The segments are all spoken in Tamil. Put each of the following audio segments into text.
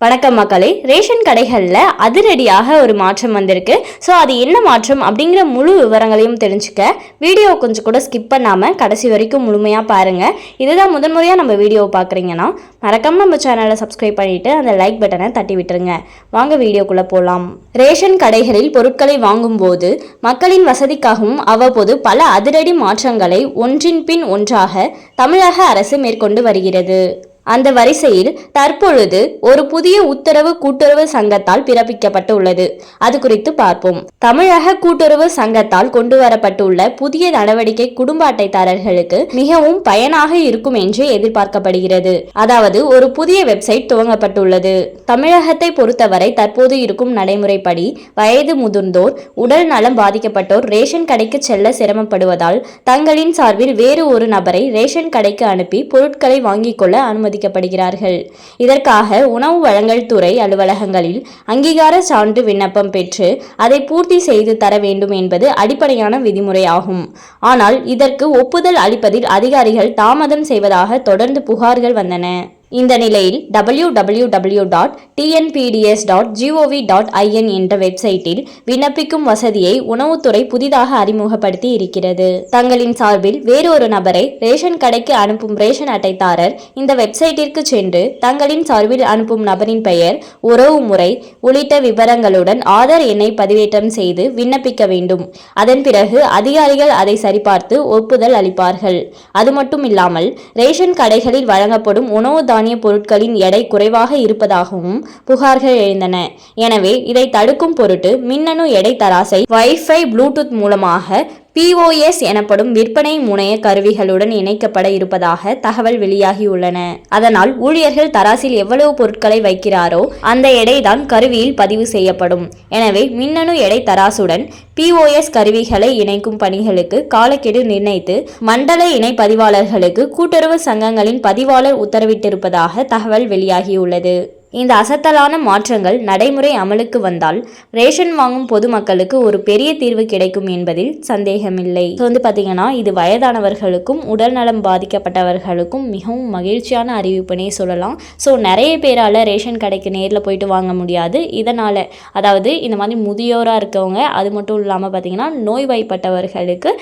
வணக்கம் மக்களே. ரேஷன் கடைகளில் அதிரடியாக ஒரு மாற்றம் வந்திருக்கு. ஸோ அது என்ன மாற்றம் அப்படிங்கிற முழு விவரங்களையும் தெரிஞ்சுக்க வீடியோ கொஞ்சம் கூட ஸ்கிப் பண்ணாமல் கடைசி வரைக்கும் முழுமையாக பாருங்கள் இதுதான் முதன் முறையாக நம்ம வீடியோவை பார்க்குறீங்கன்னா மறக்காம நம்ம சேனலை சப்ஸ்கிரைப் பண்ணிவிட்டு அந்த லைக் பட்டனை தட்டி விட்டுருங்க. வாங்க வீடியோக்குள்ளே போகலாம் ரேஷன் கடைகளில் பொருட்களை வாங்கும்போது மக்களின் வசதிக்காகவும் அவ்வப்போது பல அதிரடி மாற்றங்களை ஒன்றின் பின் ஒன்றாக தமிழக அரசு மேற்கொண்டு வருகிறது. அந்த வரிசையில் தற்பொழுது ஒரு புதிய உத்தரவு கூட்டுறவு சங்கத்தால் பிறப்பிக்கப்பட்டு உள்ளது அது குறித்து பார்ப்போம். தமிழக கூட்டுறவு சங்கத்தால் கொண்டு வரப்பட்டுள்ள புதிய நடவடிக்கை குடும்ப அட்டைதாரர்களுக்கு மிகவும் பயனாக இருக்கும் என்று எதிர்பார்க்கப்படுகிறது. அதாவது ஒரு புதிய வெப்சைட் துவங்கப்பட்டுள்ளது. தமிழகத்தை பொறுத்தவரை தற்போது இருக்கும் நடைமுறைப்படி வயது முதிர்ந்தோர் உடல் நலம் பாதிக்கப்பட்டோர் ரேஷன் கடைக்கு செல்ல சிரமப்படுவதால் தங்களின் சார்பில் வேறு ஒரு நபரை ரேஷன் கடைக்கு அனுப்பி பொருட்களை வாங்கிக் கொள்ள அனுமதி அனுமதிக்கப்படுகிறார்கள். இதற்காக உணவு வழங்கல் துறை அலுவலகங்களில் அங்கீகார சான்று விண்ணப்பம் பெற்று அதை பூர்த்தி செய்து தர வேண்டும் என்பது அடிப்படையான விதிமுறையாகும். ஆனால் இதற்கு ஒப்புதல் அளிப்பதில் அதிகாரிகள் தாமதம் செய்வதாக தொடர்ந்து புகார்கள் வந்தன. இந்த நிலையில் W W W dot TNPDS dot GOV dot IN என்ற வெப்சைட்டில் விண்ணப்பிக்கும் வசதியை உணவுத்துறை புதிதாக அறிமுகப்படுத்தி இருக்கிறது. தங்களின் சார்பில் வேறொரு நபரை ரேஷன் கடைக்கு அனுப்பும் ரேஷன் அட்டைதாரர் இந்த வெப்சைட்டிற்கு சென்று தங்களின் சார்பில் அனுப்பும் நபரின் பெயர் உறவு முறை உள்ளிட்ட விவரங்களுடன் ஆதார் எண்ணை பதிவேற்றம் செய்து விண்ணப்பிக்க வேண்டும். அதன் பிறகு அதிகாரிகள் அதை சரிபார்த்து ஒப்புதல் அளிப்பார்கள். அது மட்டும் இல்லாமல் ரேஷன் கடைகளில் வழங்கப்படும் உணவு தானிய பொருட்களின் எடை குறைவாக இருப்பதாகவும் புகார்கள் எழுந்தன. எனவே இதை தடுக்கும் பொருட்டு மின்னணு எடை தராசை வைஃபை ப்ளூடூத் மூலமாக பிஓஎஸ் எனப்படும் விற்பனை முனைய கருவிகளுடன் இணைக்கப்பட இருப்பதாக தகவல் வெளியாகியுள்ளன. அதனால் ஊழியர்கள் தராசில் எவ்வளவு பொருட்களை வைக்கிறாரோ அந்த எடைதான் கருவியில் பதிவு செய்யப்படும். எனவே மின்னணு எடை தராசுடன் பிஓஎஸ் கருவிகளை இணைக்கும் பணிகளுக்கு காலக்கெடு நிர்ணயித்து மண்டல இணை பதிவாளர்களுக்கு கூட்டுறவு சங்கங்களின் பதிவாளர் உத்தரவிட்டிருப்பதாக தகவல் வெளியாகியுள்ளது. இந்த அசத்தலான மாற்றங்கள் நடைமுறை அமலுக்கு வந்தால் ரேஷன் வாங்கும் பொதுமக்களுக்கு ஒரு பெரிய தீர்வு கிடைக்கும் என்பதில் சந்தேகமில்லை. ஸோ வந்து பார்த்தீங்கன்னா இது வயதானவர்களுக்கும் உடல்நலம் பாதிக்கப்பட்டவர்களுக்கும் மிகவும் மகிழ்ச்சியான அறிவிப்புனே சொல்லலாம். ஸோ நிறைய பேரால் ரேஷன் கடைக்கு நேரில் போயிட்டு வாங்க முடியாது. இதனால் அதாவது இந்த மாதிரி முதியோராக இருக்கவங்க அது மட்டும் இல்லாமல் பார்த்தீங்கன்னா நோய்வாய்ப்பட்டவர்களுக்கு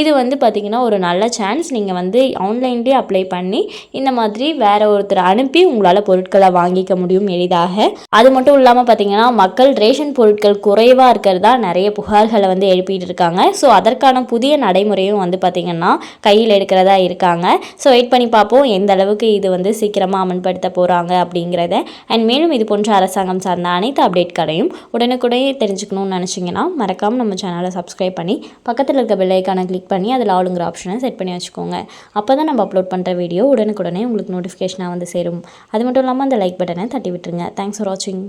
இது வந்து பார்த்திங்கன்னா ஒரு நல்ல சான்ஸ் நீங்கள் வந்து ஆன்லைன்லேயே அப்ளை பண்ணி இந்த மாதிரி வேற ஒருத்தர் அனுப்பி உங்களால் பொருட்களை வாங்கிக்க முடியும். முடியும் எளிதாக. அது மட்டும் இல்லாமல் பார்த்தீங்கன்னா மக்கள் ரேஷன் பொருட்கள் குறைவாக இருக்கிறதா நிறைய புகார்களை வந்து எழுப்பிட்டு இருக்காங்க. ஸோ அதற்கான புதிய நடைமுறையும் வந்து பார்த்திங்கன்னா கையில் எடுக்கிறதா இருக்காங்க. ஸோ வெயிட் பண்ணி பார்ப்போம் எந்த அளவுக்கு இது வந்து சீக்கிரமாக அமல்படுத்த போகிறாங்க அப்படிங்கிறத. அண்ட் மேலும் இது போன்ற அரசாங்கம் சார்ந்த அனைத்து அப்டேட்களையும் உடனுக்குடனே தெரிஞ்சுக்கணும்னு நினச்சிங்கன்னா மறக்காமல் நம்ம சேனலை சப்ஸ்கிரைப் பண்ணி பக்கத்தில் இருக்க பெல்லைக்கான கிளிக் பண்ணி அதில் ஆளுங்கிற ஆப்ஷனை செட் பண்ணி வச்சுக்கோங்க. அப்போ தான் நம்ம அப்லோட் பண்ணுற வீடியோ உடனுக்குடனே உங்களுக்கு நோட்டிஃபிகேஷனாக வந்து சேரும். அது மட்டும் இல்லாமல் அந்த லைக் பட்டனை தட்டி விட்டுருங்க. தேங்க்ஸ் ஃபார் வாட்சிங்